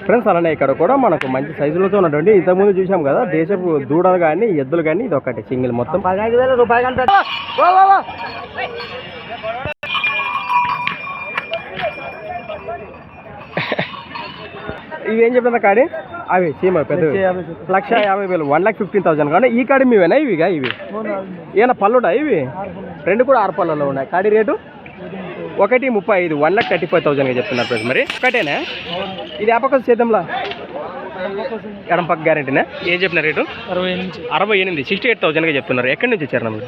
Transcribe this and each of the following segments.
Friends అలానే ఇక్కడ కూడా మనకు మంచి సైజులతో ఉన్నటువంటి ఇంతకుముందు చూసాం కదా దేశపు దూడలు కానీ ఎద్దులు కానీ ఇది ఒకటి సింగిల్ మొత్తం. పదహైదు వేల రూపాయలు ఇవి ఏం చెప్పిన కాడి అవి సీమ పెద్ద లక్ష యాభై వేలు. One lakh fifteen thousand. కానీ ఈ కాడి మీవేనా ఇవిగా ఇవి? ఏమైనా పళ్ళుడా ఇవి? రెండు కూడా ఆరు పళ్ళలో ఉన్నాయి. కాడి రేటు? ఒకటి ముప్పై ఐదు వన్ లాక్ థర్టీ ఫైవ్ థౌసండ్గా చెప్తున్నారు ఫ్రెండ్స్ మరి. ఒకటేనా? ఇది ఆపక చేద్దాంలా? ఎడం పక్క గ్యారెంటీనా? ఏం చెప్పిన రేటు? అరవై ఎనిమిది. సిక్స్టీ ఎయిట్ థౌసండ్గా చెప్తున్నారు. ఎక్కడి నుంచి వచ్చారు మీరు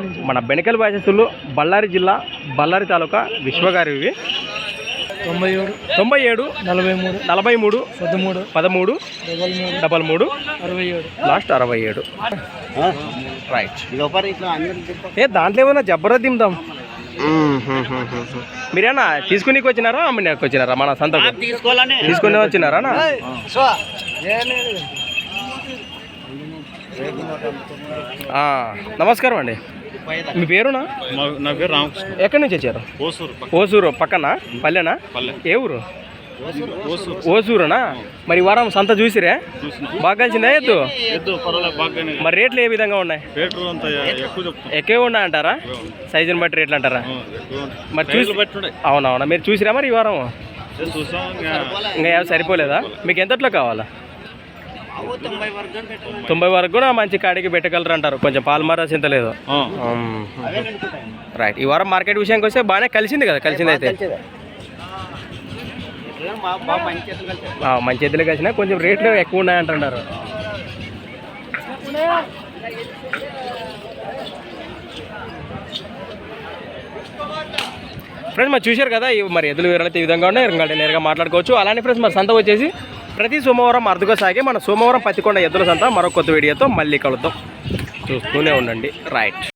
నుంచి. మన బెనకల్ బాసెస్సులు బళ్ళారి జిల్లా బళ్ళారి తాలూకా విశ్వగారి ఇవి. తొంభై ఏడు తొంభై ఏడు నలభై మూడు నలభై మూడు పదమూడు పదమూడు డబల్ మూడు డబల్ మూడు అరవై ఏడు. లాస్ట్ అరవై ఏడు. రైట్ ఏ దాంట్లో ఏమన్నా జబ్బరా దిందాం మీరేనా తీసుకునికి వచ్చినారా అమ్మడానికి వచ్చినారా మన తీసుకోవాలని. తీసుకుని వచ్చినారా నమస్కారం అండి. మీ పేరునా? నా పేరు రామకృష్ణ. ఎక్కడి నుంచి వచ్చారు? ఓసూరు ఓసూరు పక్కన? పల్లెనా? పల్లె. ఏ ఊరు? ఓసూరు ఓసూరునా? మరి వారం సంత చూసిరే? బాగా కలిసిందా ఎద్దు? మరి రేట్లు ఏ విధంగా ఉన్నాయి? ఎక్కువ ఎక్కువ ఉన్నాయంటారా? సైజుని బట్టి రేట్లు అంటారా. మరి చూసి అవునవునా. మీరు చూసిరా మరి ఈ వారం? ఇంకా సరిపోలేదా? మీకు ఎంతట్లో కావాలా? తొంభై వరకు కూడా మంచి కాడికి పెట్టగలరు అంటారు. కొంచెం పాలు చింత లేదు. రైట్ ఈ వారం మార్కెట్ విషయానికి వస్తే బాగానే కలిసింది కదా కలిసింది అయితే. మంచి ఎద్దులు కలిసినా కొంచెం రేట్లు ఎక్కువ ఉన్నాయంటున్నారు. ఫ్రెండ్స్ మరి చూశారు కదా మరి ఎద్దులు వివరాలు ఈ విధంగా ఉన్నాయి. ఇంకా నేరుగా మాట్లాడుకోవచ్చు. అలానే ఫ్రెండ్స్ మరి సంత వచ్చేసి ప్రతి సోమవారం అరుదుగా సాగే మన సోమవారం పత్తికొండ ఎద్దుల సంత. మరో కొత్త వీడియోతో మళ్ళీ కలుద్దాం. చూస్తూనే ఉండండి. రైట్